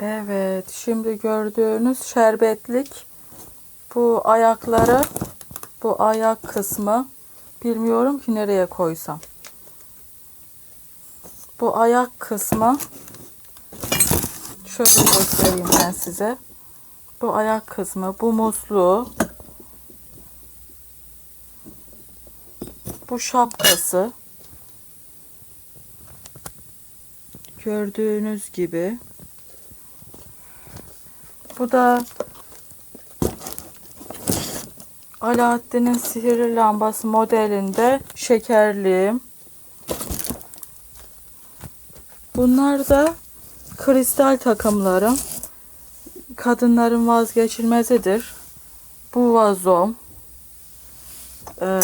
Evet, şimdi gördüğünüz şerbetlik bu ayakları, bu ayak kısmı bilmiyorum ki nereye koysam. Bu ayak kısmı şöyle göstereyim ben size. Bu ayak kısmı, bu musluğu, bu şapkası gördüğünüz gibi bu da Alaaddin'in sihirli lambası modelinde şekerliğim. Bunlar da kristal takımlarım. Kadınların vazgeçilmezidir. Bu vazom. Ee,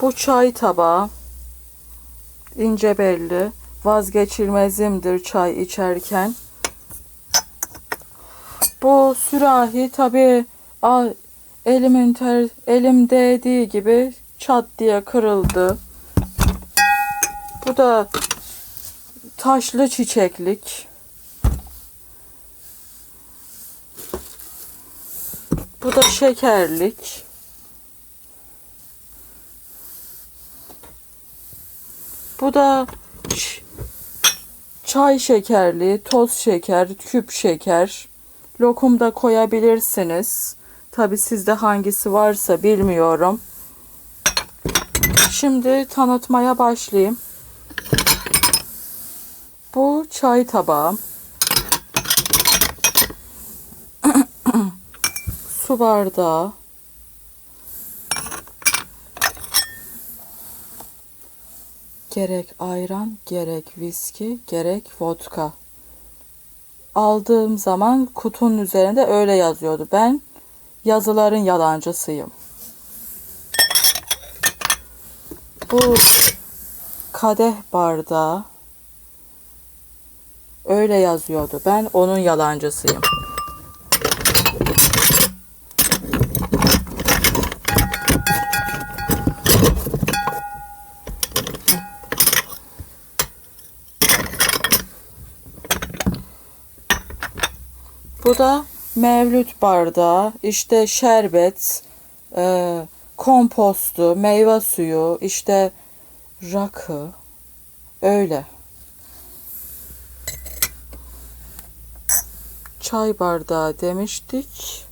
bu çay tabağı. ince belli. Vazgeçilmezimdir çay içerken. Bu sürahi tabi elimin elim değdiği gibi çat diye kırıldı. Bu da taşlı çiçeklik. Bu da şekerlik. Bu da çay şekerli, toz şeker, küp şeker. Lokum da koyabilirsiniz. Tabi sizde hangisi varsa bilmiyorum. Şimdi tanıtmaya başlayayım. Bu çay tabağı. Su bardağı. Gerek ayran, gerek viski, gerek vodka. Aldığım zaman kutunun üzerinde öyle yazıyordu. Ben yazıların yalancısıyım. Bu kadeh bardağı öyle yazıyordu. Ben onun yalancısıyım. Bu da mevlüt bardağı, işte şerbet, e, kompostu, meyve suyu, işte rakı, öyle. Çay bardağı demiştik.